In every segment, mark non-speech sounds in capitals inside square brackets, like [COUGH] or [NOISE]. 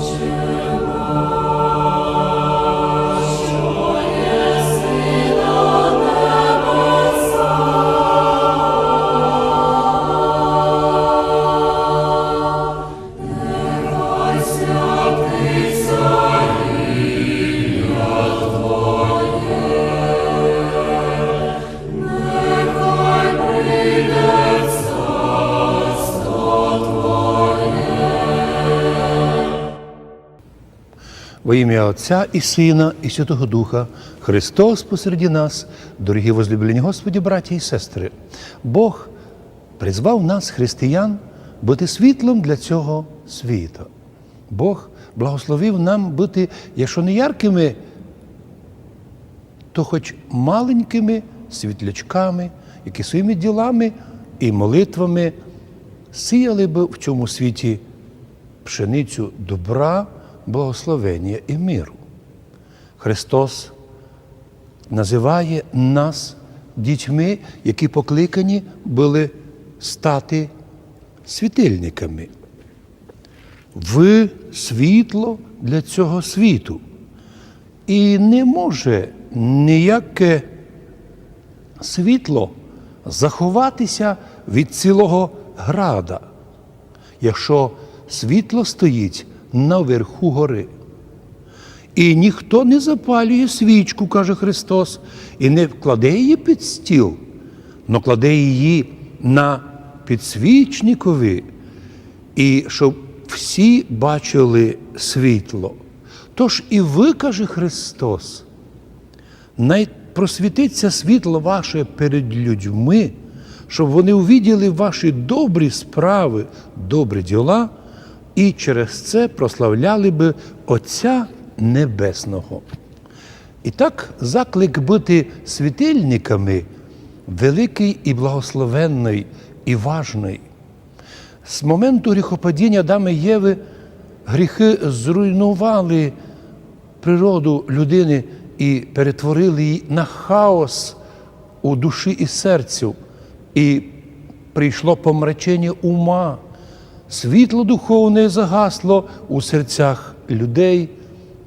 you. Ім'я Отця і Сина, і Святого Духа, Христос посереді нас, дорогі возлюблені Господі, браті і сестри, Бог призвав нас, християн, бути світлом для цього світу. Бог благословив нам бути, якщо не яркими, то хоч маленькими світлячками, які своїми ділами і молитвами сіяли би в цьому світі пшеницю добра, благословення і миру. Христос називає нас дітьми, які покликані були стати світильниками. Ви світло для цього світу. І не може ніяке світло заховатися від цілого града, якщо світло стоїть наверху гори. І ніхто не запалює свічку, каже Христос, і не вкладе її під стіл, но кладе її на підсвічникові, і щоб всі бачили світло. Тож і ви, каже Христос, просвітиться світло ваше перед людьми, щоб вони увіділи ваші добрі справи, добрі діла, і через це прославляли би Отця Небесного. І так заклик бути світильниками великий і благословенний і важний. З моменту гріхопадіння Адама і Єви гріхи зруйнували природу людини і перетворили її на хаос у душі і серцю. І прийшло помрачення ума. Світло духовне загасло у серцях людей,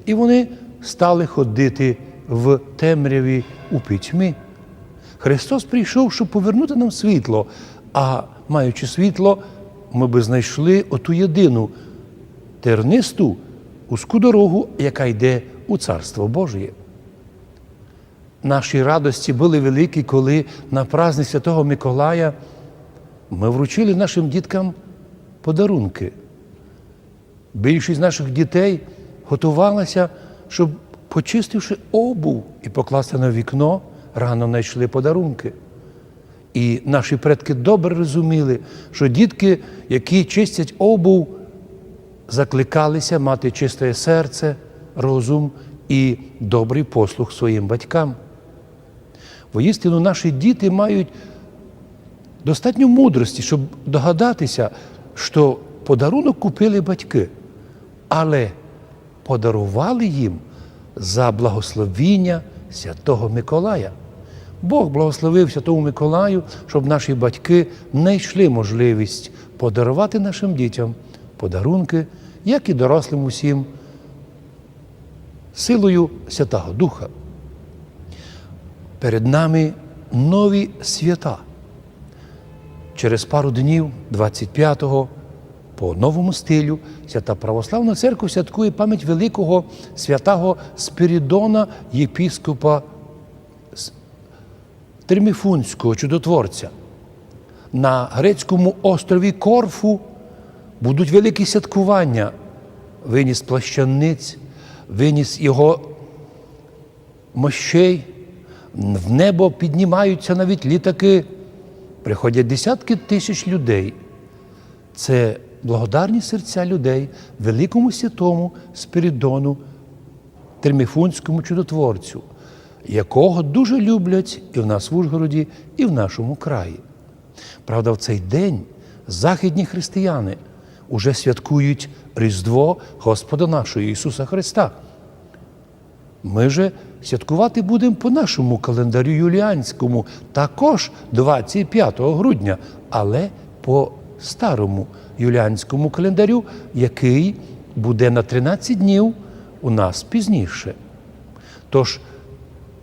і вони стали ходити в темряві у пітьмі. Христос прийшов, щоб повернути нам світло, а маючи світло, ми би знайшли оту єдину тернисту узку дорогу, яка йде у Царство Божє. Наші радості були великі, коли на праздник Святого Миколая ми вручили нашим діткам подарунки. Більшість наших дітей готувалася, щоб, почистивши обув і покласти на вікно, рано знайшли подарунки. І наші предки добре розуміли, що дітки, які чистять обув, закликалися мати чисте серце, розум і добрий послух своїм батькам. Воістину, наші діти мають достатньо мудрості, щоб догадатися, що подарунок купили батьки, але подарували їм за благословіння Святого Миколая. Бог благословив Святому Миколаю, щоб наші батьки знайшли можливість подарувати нашим дітям подарунки, як і дорослим усім, силою Святого Духа. Перед нами нові свята. Через пару днів, 25-го, по новому стилю, свята Православна Церква святкує пам'ять великого святого Спірідона, єпіскопа Терміфунського чудотворця. На грецькому острові Корфу будуть великі святкування. Виніс плащаниць, виніс його мощей, в небо піднімаються навіть літаки. Приходять десятки тисяч людей. Це благодарні серця людей, великому святому Спиридону, Терміфунському чудотворцю, якого дуже люблять і в нас в Ужгороді, і в нашому краї. Правда, в цей день західні християни уже святкують Різдво Господа нашого Ісуса Христа. Ми же святкувати будемо по нашому календарю юліанському, також 25 грудня, але по старому юліанському календарю, який буде на 13 днів у нас пізніше. Тож,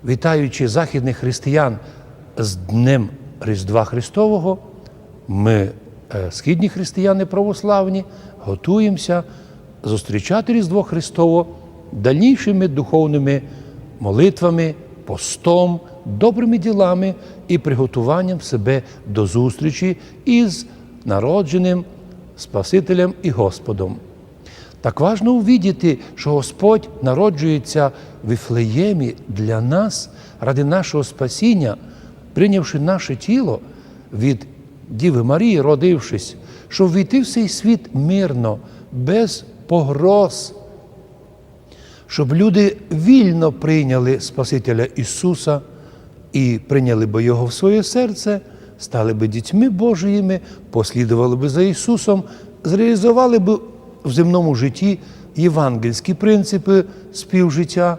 вітаючи західних християн з Днем Різдва Христового, ми, е, східні християни православні, готуємося зустрічати Різдво Христово дальнішими духовними молитвами, постом, добрими ділами і приготуванням себе до зустрічі із народженим Спасителем і Господом. Так важно увідіти, що Господь народжується в Іфлеємі для нас ради нашого спасіння, прийнявши наше тіло від Діви Марії, родившись, щоб війти в цей світ мирно, без погроз, щоб люди вільно прийняли Спасителя Ісуса і прийняли би Його в своє серце, стали би дітьми Божіїми, послідували би за Ісусом, зреалізували би в земному житті євангельські принципи співжиття,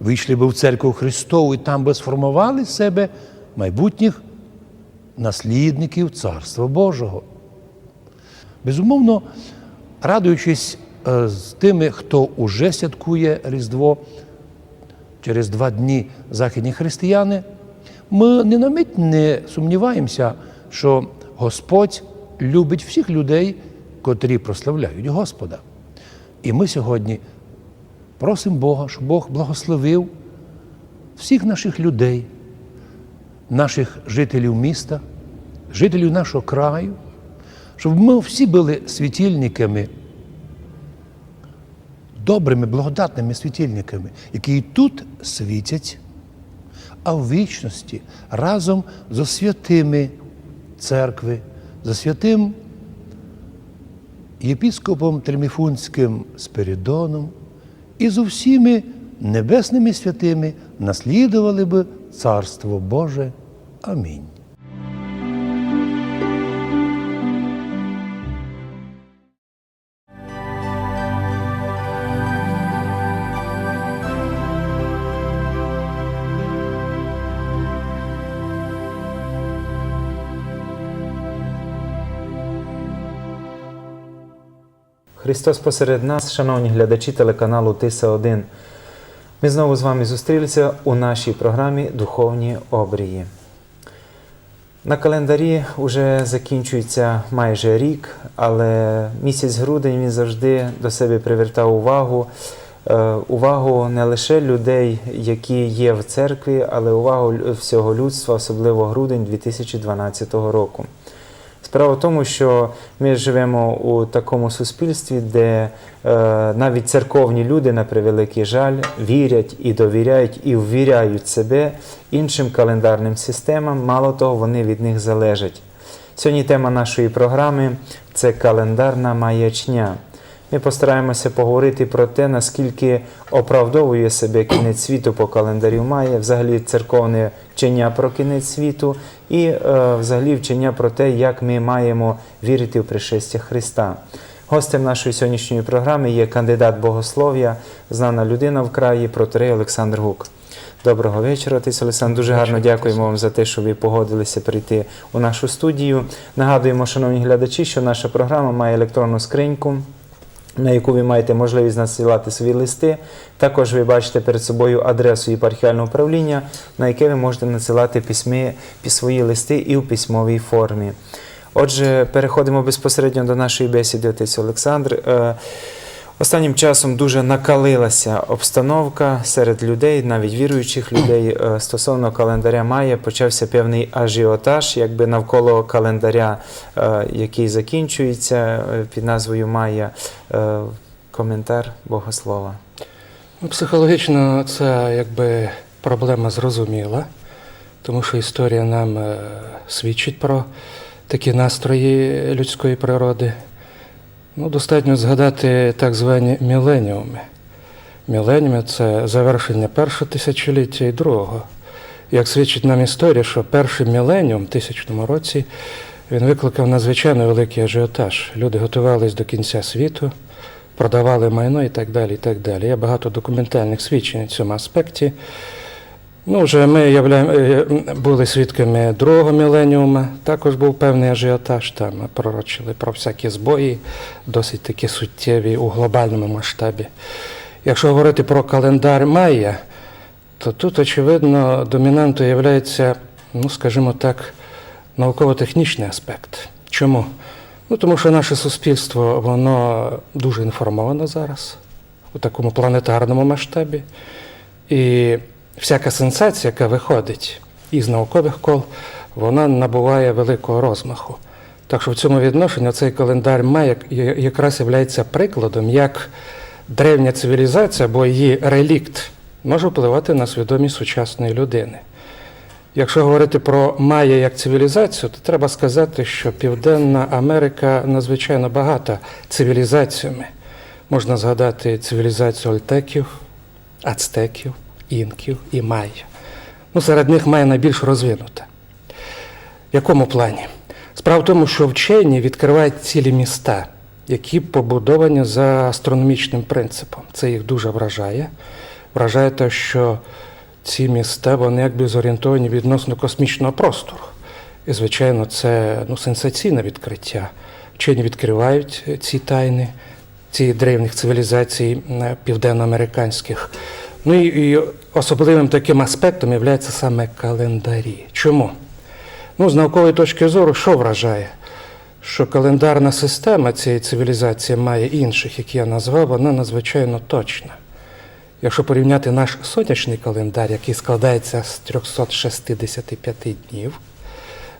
вийшли би в церкву Христову і там би сформували себе майбутніх наслідників Царства Божого. Безумовно, радуючись з тими, хто уже святкує Різдво через два дні західні християни, ми ні на мить не сумніваємося, що Господь любить всіх людей, котрі прославляють Господа. І ми сьогодні просимо Бога, щоб Бог благословив всіх наших людей, наших жителів міста, жителів нашого краю, щоб ми всі були світильниками, добрими, благодатними світильниками, які і тут світять, а в вічності разом зі святими церкви, за святим єпіскопом Триміфунським Спиридоном і з усіми небесними святими наслідували би Царство Боже. Амінь. Христос посеред нас, шановні глядачі телеканалу Тиса 1. Ми знову з вами зустрілися у нашій програмі Духовні обрії. На календарі вже закінчується майже рік, але місяць грудень він завжди до себе привертав увагу. Е, Увагу не лише людей, які є в церкві, але увагу всього людства, особливо грудень 2012 року. Справа в тому, що ми живемо у такому суспільстві, де е, навіть церковні люди, на превеликий жаль, вірять і довіряють і ввіряють себе іншим календарним системам. Мало того, вони від них залежать. Сьогодні тема нашої програми це календарна маячня. Ми постараємося поговорити про те, наскільки оправдовує себе кінець світу по календарю Має, взагалі церковне вчення про кінець світу і е, взагалі вчення про те, як ми маємо вірити в пришестя Христа. Гостем нашої сьогоднішньої програми є кандидат богослов'я, знана людина в краї, протерей Олександр Гук. Доброго вечора, отець Олександр. Дуже гарно дякуємо вам за те, що ви погодилися прийти у нашу студію. Нагадуємо, шановні глядачі, що наша програма має електронну скриньку на яку ви маєте можливість надсилати свої листи. Також ви бачите перед собою адресу єпархіального управління, на яке ви можете надсилати письми, свої листи і в письмовій формі. Отже, переходимо безпосередньо до нашої бесіди, отець Олександр. Останнім часом дуже накалилася обстановка серед людей, навіть віруючих людей е, стосовно календаря Майя почався певний ажіотаж, якби навколо календаря, е, який закінчується е, під назвою Майя. Коментар Богослова. Ну, Психологічно це якби проблема зрозуміла, тому що історія нам свідчить про такі настрої людської природи. Ну, достатньо згадати так звані міленіуми. Міленіуми це завершення першого тисячоліття і другого. Як свідчить нам історія, що перший міленіум в тисячному році він викликав надзвичайно великий ажіотаж. Люди готувались до кінця світу, продавали майно і так далі. і так далі. Є багато документальних свідчень у цьому аспекті. Ну, вже ми являємо, е, були свідками другого міленіума. Також був певний ажіотаж. Там пророчили про всякі збої, досить такі суттєві у глобальному масштабі. Якщо говорити про календар Майя, то тут, очевидно, домінантою є, ну, скажімо так, науково-технічний аспект. Чому? Ну, тому що наше суспільство, воно дуже інформовано зараз у такому планетарному масштабі. І всяка сенсація, яка виходить із наукових кол, вона набуває великого розмаху. Так що в цьому відношенні цей календар я- якраз є прикладом, як древня цивілізація або її релікт може впливати на свідомість сучасної людини. Якщо говорити про Майя як цивілізацію, то треба сказати, що Південна Америка надзвичайно багата цивілізаціями. Можна згадати цивілізацію ольтеків, ацтеків, інків і майя. Ну, серед них має найбільш розвинута. В якому плані? Справа в тому, що вчені відкривають цілі міста, які побудовані за астрономічним принципом. Це їх дуже вражає. Вражає те, що ці міста вони якби зорієнтовані відносно космічного простору. І, звичайно, це ну, сенсаційне відкриття. Вчені відкривають е, ці тайни цієї древніх цивілізацій е, південноамериканських. Ну і, особливим таким аспектом є саме календарі. Чому? Ну, з наукової точки зору, що вражає? Що календарна система цієї цивілізації має інших, які я назвав, вона надзвичайно точна. Якщо порівняти наш сонячний календар, який складається з 365 днів,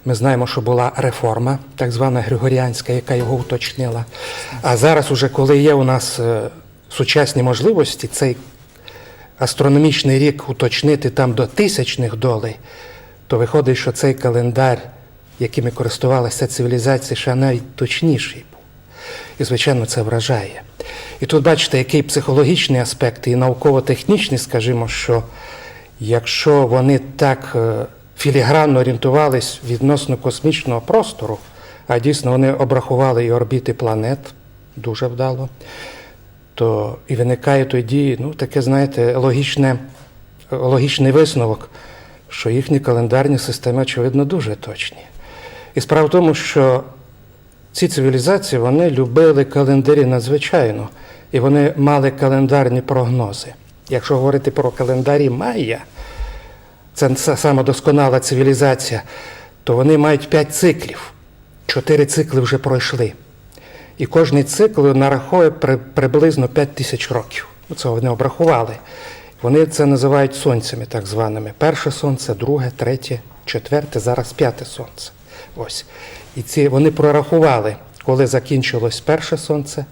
ми знаємо, що була реформа, так звана Григоріанська, яка його уточнила. А зараз, уже коли є у нас е, сучасні можливості, цей астрономічний рік уточнити там до тисячних долей, то виходить, що цей календар, якими користувалася цивілізація, ще навіть точніший був. І, звичайно, це вражає. І тут бачите, який психологічний аспект і науково-технічний, скажімо, що якщо вони так е, філігранно орієнтувались відносно космічного простору, а дійсно вони обрахували і орбіти планет дуже вдало, то і виникає тоді, ну, таке, знаєте, логічне, логічний висновок, що їхні календарні системи, очевидно, дуже точні. І справа в тому, що ці цивілізації вони любили календарі надзвичайно, і вони мали календарні прогнози. Якщо говорити про календарі Майя, це саме досконала цивілізація, то вони мають п'ять циклів. Чотири цикли вже пройшли. І кожний цикл нараховує при, приблизно 5 тисяч років. Ну, Це вони обрахували. Вони це називають сонцями, так званими. Перше сонце, друге, третє, четверте, зараз п'яте сонце. Ось. І ці вони прорахували, коли закінчилось перше сонце,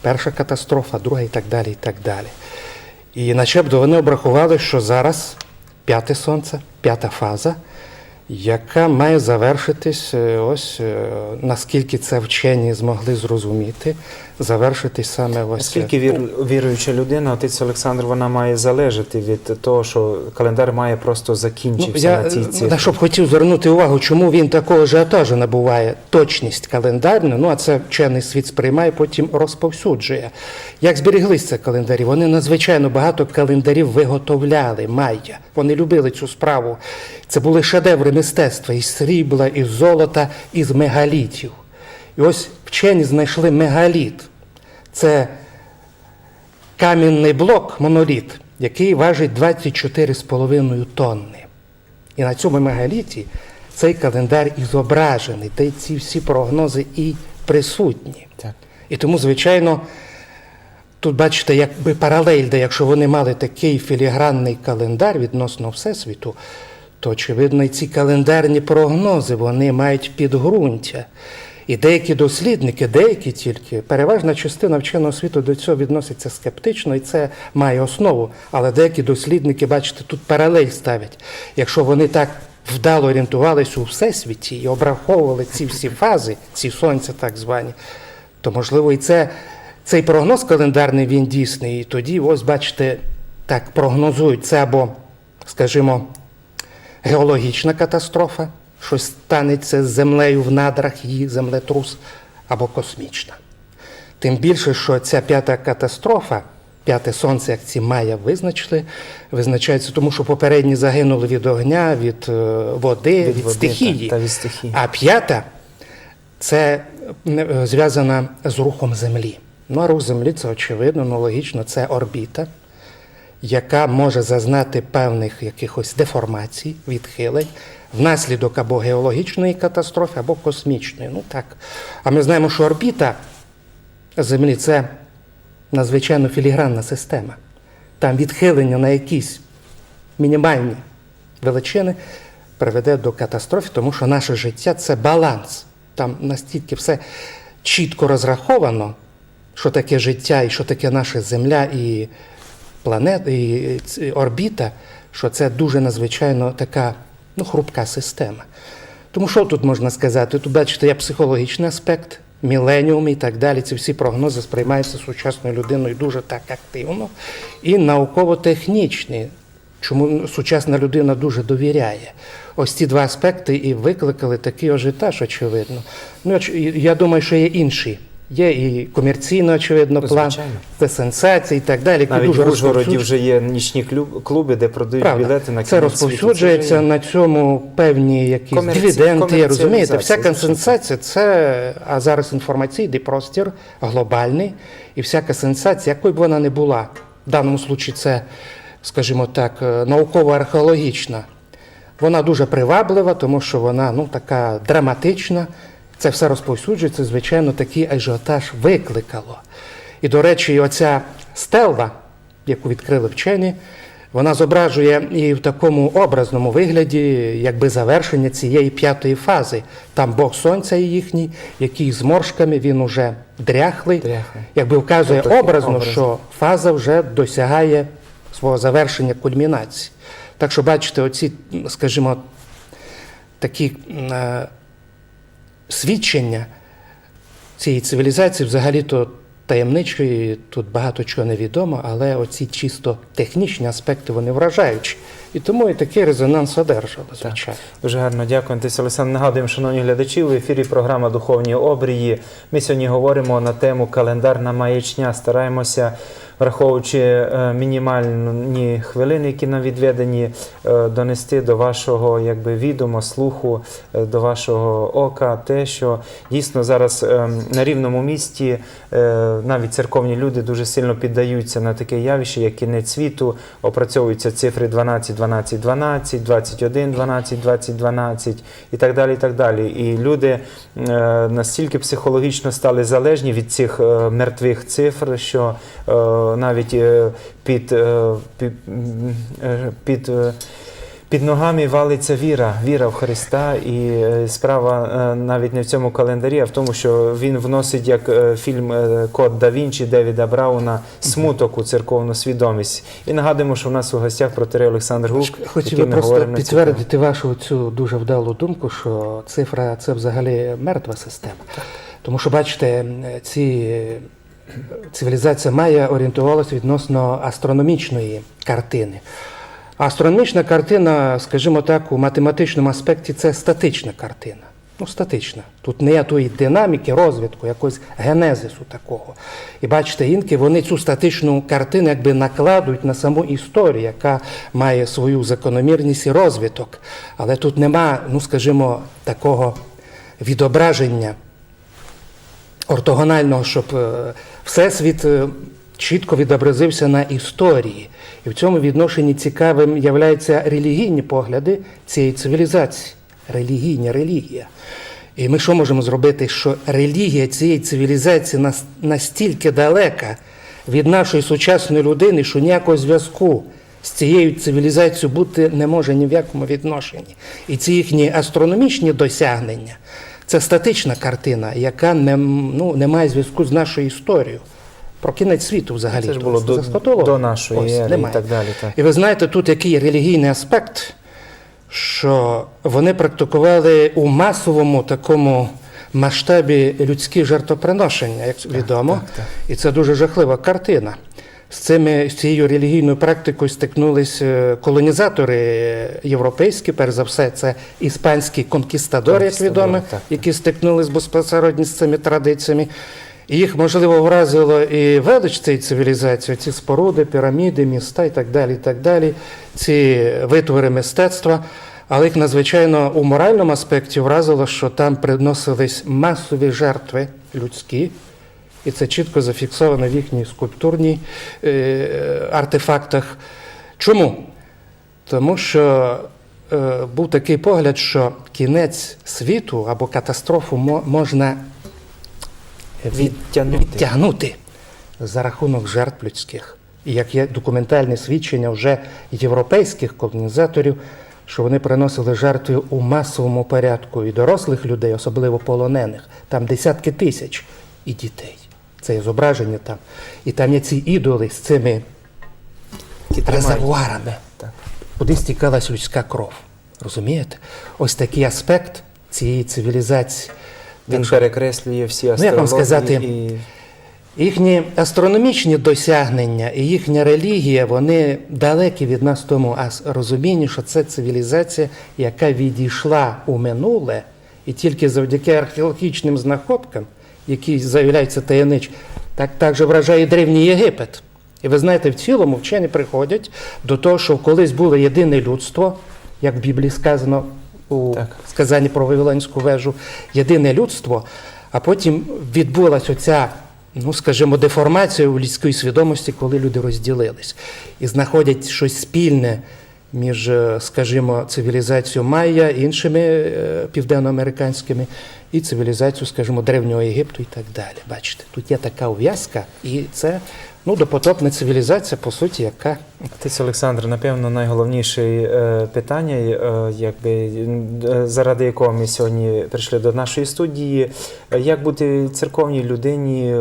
перша катастрофа, друга і так далі. І так далі. І начебто вони обрахували, що зараз п'яте сонце, п'ята фаза, яка має завершитись, е, ось е, наскільки це вчені змогли зрозуміти, завершитись саме ось. Наскільки вір, віруюча людина, отець Олександр, вона має залежати від того, що календар має просто Ну, закінчився я на цій е, цифрі. на що б хотів звернути увагу, чому він такого ажіотажу набуває точність календарну, ну а це вчений світ сприймає, потім розповсюджує. Як зберіглися ці календарі? Вони надзвичайно багато календарів виготовляли, майя. Вони любили цю справу. Це були шедеври мистецтва із срібла, із золота, із мегалітів. І ось вчені знайшли мегаліт. Це камінний блок, моноліт, який важить 24,5 тонни. І на цьому мегаліті цей календар і зображений, де ці всі прогнози і присутні. Так. І тому, звичайно, тут бачите, якби паралель, де якщо вони мали такий філігранний календар відносно Всесвіту, то очевидно і ці календарні прогнози вони мають підґрунтя. І деякі дослідники, деякі тільки, переважна частина вченого світу до цього відноситься скептично, і це має основу. Але деякі дослідники, бачите, тут паралель ставлять. Якщо вони так вдало орієнтувалися у всесвіті і обраховували ці всі [LAUGHS] фази, ці сонця так звані, то можливо і це, цей прогноз календарний він дійсний. І тоді, ось бачите, так прогнозують це або, скажімо, геологічна катастрофа, щось станеться з землею в надрах, її землетрус, або космічна. Тим більше, що ця п'ята катастрофа, п'яте сонце, як ці майя визначили, визначається, тому що попередні загинули від огня, від е, води, від, Від води, стихії. та- та від стихії. А п'ята це е, зв'язана з рухом Землі. Ну, а рух Землі це очевидно, ну логічно, це орбіта, яка може зазнати певних якихось деформацій, відхилень внаслідок або геологічної катастрофи, або космічної. Ну так. А ми знаємо, що орбіта Землі це надзвичайно філігранна система. Там відхилення на якісь мінімальні величини приведе до катастрофи, тому що наше життя це баланс. Там настільки все чітко розраховано, що таке життя і що таке наша Земля і планета, і орбіта, що це дуже надзвичайно така ну, хрупка система. Тому що тут можна сказати? Тут, бачите, є психологічний аспект, міленіум і так далі. Ці всі прогнози сприймаються сучасною людиною дуже так активно. І науково-технічний. Чому сучасна людина дуже довіряє? Ось ці два аспекти і викликали такий ажіотаж, очевидно. Ну, я думаю, що є інші. Є і комерційно, очевидно, Ну, план, звичайно. це сенсації і так далі, Навіть дуже в Ужгороді вже є нічні клуб- клуби, де продають Правда. білети на це кінець світу. розповсюджується Це на цьому певні якісь Комерці- дивіденди, розумієте? Всяка сенсація це, а зараз інформаційний простір глобальний, і всяка сенсація, якою б вона не була, в даному случаї це, скажімо так, е, науково-археологічна, вона дуже приваблива, тому що вона ну, така драматична. Це все розповсюджується, звичайно, такий ажіотаж викликало. І, до речі, оця стелла, яку відкрили вчені, вона зображує і в такому образному вигляді, якби завершення цієї п'ятої фази. Там Бог Сонця є їхній, який з моршками він уже дряхлий, Дряхлий. якби вказує Тобто образно, образно. що фаза вже досягає свого завершення кульмінації. Так що, бачите, оці, скажімо, такі е, свідчення цієї цивілізації взагалі-то таємничої, тут багато чого невідомо, але оці чисто технічні аспекти вони вражаючі. І тому і такий резонанс одержали, звичайно. Дуже гарно дякую, Тис Олександр. Нагадуємо, шановні глядачі, в ефірі програма Духовні обрії. Ми сьогодні говоримо на тему календарна маячня. Стараємося, враховуючи е, мінімальні хвилини, які нам відведені, е, донести до вашого якби, відома, слуху, е, до вашого ока те, що дійсно зараз на рівному місті навіть церковні люди дуже сильно піддаються на таке явище, як кінець світу, опрацьовуються цифри 12, 12, 12, 21, 12, 20, 12 і так далі. І так далі. І люди настільки психологічно стали залежні від цих мертвих цифр, що навіть е, під, е, під, е, під під ногами валиться віра, віра в Христа, і справа навіть не в цьому календарі, а в тому, що він вносить як фільм Код да Вінчі Девіда Брауна смуток у церковну свідомість. І нагадуємо, що в нас у гостях протерей Олександр Гук, Хотів би просто підтвердити вашу цю дуже вдалу думку, що цифра це взагалі мертва система. Тому що, бачите, ці цивілізація Майя орієнтувалася відносно астрономічної картини. Астрономічна картина, скажімо так, у математичному аспекті це статична картина. Ну, статична. Тут не є тої динаміки, розвитку, якогось генезису такого. І бачите, інки вони цю статичну картину якби накладують на саму історію, яка має свою закономірність і розвиток. Але тут нема, ну скажімо, такого відображення ортогонального, щоб е, всесвіт е, чітко відобразився на історії. І в цьому відношенні цікавим являються релігійні погляди цієї цивілізації. Релігійня релігія. І ми що можемо зробити? Що релігія цієї цивілізації настільки далека від нашої сучасної людини, що ніякого зв'язку з цією цивілізацією бути не може ні в якому відношенні. І ці їхні астрономічні досягнення це статична картина, яка не, ну, не має зв'язку з нашою історією. Про кінець світу взагалі. Це ж було до, до нашої Ось, ери і так далі. Так. І ви знаєте, тут який релігійний аспект, що вони практикували у масовому такому масштабі людські жертвоприношення, як відомо. так, так. І це дуже жахлива картина. З, цими, з цією релігійною практикою стикнулись е, колонізатори європейські, перш за все, це іспанські конкістадори, як відомо, які стикнулись безпосередньо з цими традиціями. І їх, можливо, вразило і велич цієї цивілізації, ці споруди, піраміди, міста і так далі, і так далі, ці витвори мистецтва. Але їх надзвичайно у моральному аспекті вразило, що там приносились масові жертви людські, і це чітко зафіксовано в їхній скульптурній е, артефактах. Чому? Тому що е, був такий погляд, що кінець світу або катастрофу мо- можна від- Відтягнути. відтягнути за рахунок жертв людських. І як є документальне свідчення вже європейських колонізаторів, що вони приносили жертви у масовому порядку і дорослих людей, особливо полонених, там десятки тисяч і дітей. Це є зображення там. І там є ці ідоли з цими резервуарами, Так. куди стікалась людська кров. Розумієте? Ось такий аспект цієї цивілізації. Він Так перекреслює всі Ну, як вам сказати, і Їхні астрономічні досягнення і їхня релігія, вони далекі від нас тому ас- розумінні, що це цивілізація, яка відійшла у минуле, і тільки завдяки археологічним знаходкам, які заявляються таємнич, так також вражає древній Єгипет. І ви знаєте, в цілому вчені приходять до того, що колись було єдине людство, як в Біблії сказано у Так. сказанні про Вавилонську вежу, єдине людство, а потім відбулася оця, ну скажімо, деформація у людської свідомості, коли люди розділились і знаходять щось спільне між, е, скажімо, цивілізацією Майя, іншими е, південноамериканськими, і цивілізацією, скажімо, Древнього Єгипту і так далі. Бачите, тут є така ув'язка, і це ну, допотопна цивілізація, по суті, яка Отець Олександр, напевно, найголовніше е, питання, е, якби, е, заради якого ми сьогодні прийшли до нашої студії, як бути церковній людині,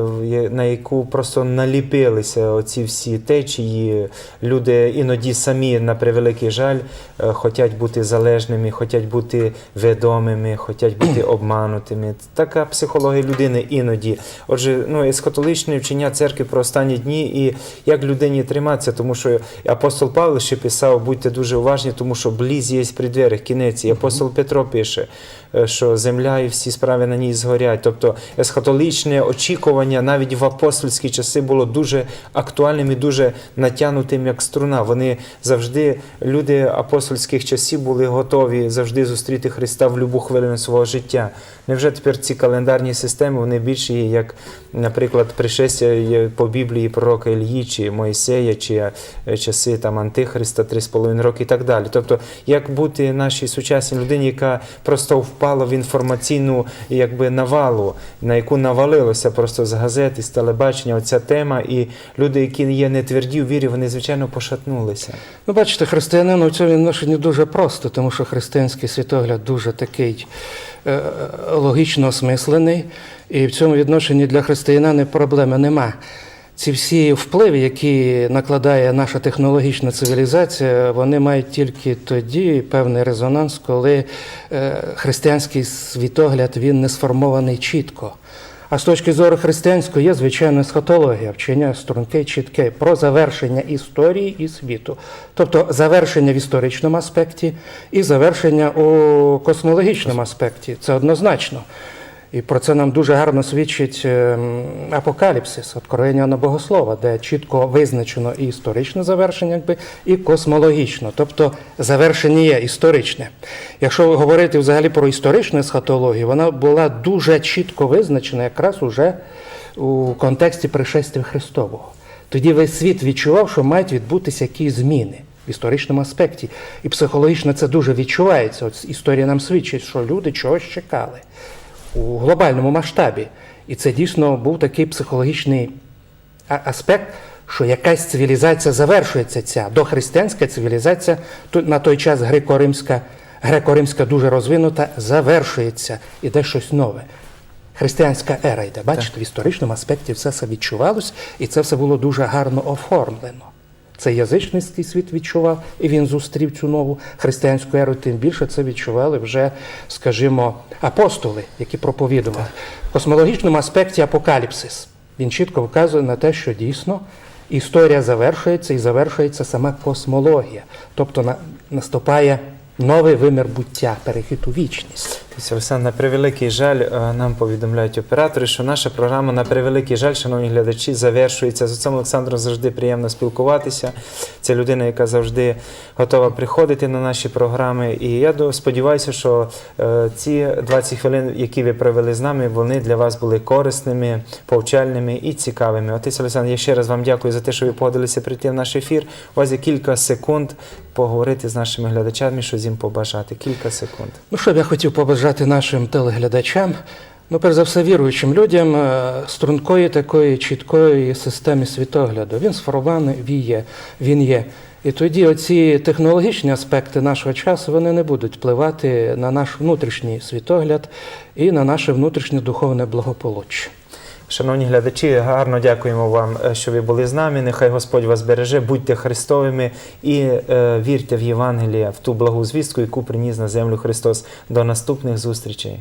на яку просто наліпилися оці всі течії. Люди іноді самі, на превеликий жаль, хочуть бути залежними, хочуть бути відомими, хочуть бути [CLEARS THROAT] обманутими. Така психологія людини іноді. Отже, ну, ескатоличне вчення церкви про останні дні і як людині триматися, тому що апостол Павло ще писав, будьте дуже уважні, тому що близь є при дверях, кінець. І апостол Петро пише, е, що земля і всі справи на ній згорять. Тобто есхатолічне очікування навіть в апостольські часи було дуже актуальним і дуже натягнутим, як струна. Вони завжди, люди апостольських часів, були готові завжди зустріти Христа в будь-яку хвилину свого життя. Невже тепер ці календарні системи вони більше є, як, наприклад, пришестя по Біблії пророка Ільї, чи Моїсея, чи е, часи там Антихриста, 3,5 роки і так далі. Тобто, як бути нашій сучасній людині, яка просто впала в інформаційну якби, навалу, на яку навалилося просто з газет з телебачення оця тема, і люди, які є не тверді у вірі, вони, звичайно, пошатнулися. Ну, бачите, християнину в цьому відношенні дуже просто, тому що християнський світогляд дуже такий логічно осмислений, і в цьому відношенні для християнина проблеми нема. Ці всі впливи, які накладає наша технологічна цивілізація, вони мають тільки тоді певний резонанс, коли е, християнський світогляд він не сформований чітко. А з точки зору християнської є звичайно схотологія, вчення струнке, чітке про завершення історії і світу, тобто завершення в історичному аспекті і завершення у космологічному аспекті. Це однозначно. І про це нам дуже гарно свідчить ем, апокаліпсис, откровення на богослова, де чітко визначено і історичне завершення, якби, і космологічно, тобто завершення є історичне. Якщо говорити взагалі про історичну есхатологію, вона була дуже чітко визначена якраз уже у контексті пришестя Христового. Тоді весь світ відчував, що мають відбутися якісь зміни в історичному аспекті. І психологічно це дуже відчувається. От історія нам свідчить, що люди чогось чекали у глобальному масштабі. І це дійсно був такий психологічний аспект, що якась цивілізація завершується ця дохристиянська цивілізація, на той час греко-римська, греко-римська дуже розвинута, завершується, іде щось нове. Християнська ера йде. Бачите, в історичному аспекті все це відчувалось, і це все було дуже гарно оформлено. Це язичницький світ відчував, і він зустрів цю нову християнську еру. Тим більше це відчували вже, скажімо, апостоли, які проповідували. В космологічному аспекті апокаліпсис. Він чітко вказує на те, що дійсно історія завершується і завершується сама космологія. Тобто на- наступає новий вимір буття, перехід у вічність. Олександр, на превеликий жаль, е, нам повідомляють оператори, що наша програма на превеликий жаль, шановні глядачі, завершується. З отцем Олександром завжди приємно спілкуватися. Це людина, яка завжди готова приходити на наші програми. І я сподіваюся, що е, ці 20 хвилин, які ви провели з нами, вони для вас були корисними, повчальними і цікавими. Отець Олександр, я ще раз вам дякую за те, що ви погодилися прийти в наш ефір. У вас є кілька секунд поговорити з нашими глядачами, що їм побажати. Кілька секунд. Ну, що б я хотів побажати нашим телеглядачам, ну, перш за все, віруючим людям е, стрункої такої чіткої системи світогляду. Він сформований, він є. Він є. І тоді оці технологічні аспекти нашого часу вони не будуть впливати на наш внутрішній світогляд і на наше внутрішнє духовне благополуччя. Шановні глядачі, гарно дякуємо вам, е, що ви були з нами. Нехай Господь вас береже, будьте Христовими і е, вірте в Євангелія, в ту благу звістку, яку приніс на землю Христос. До наступних зустрічей.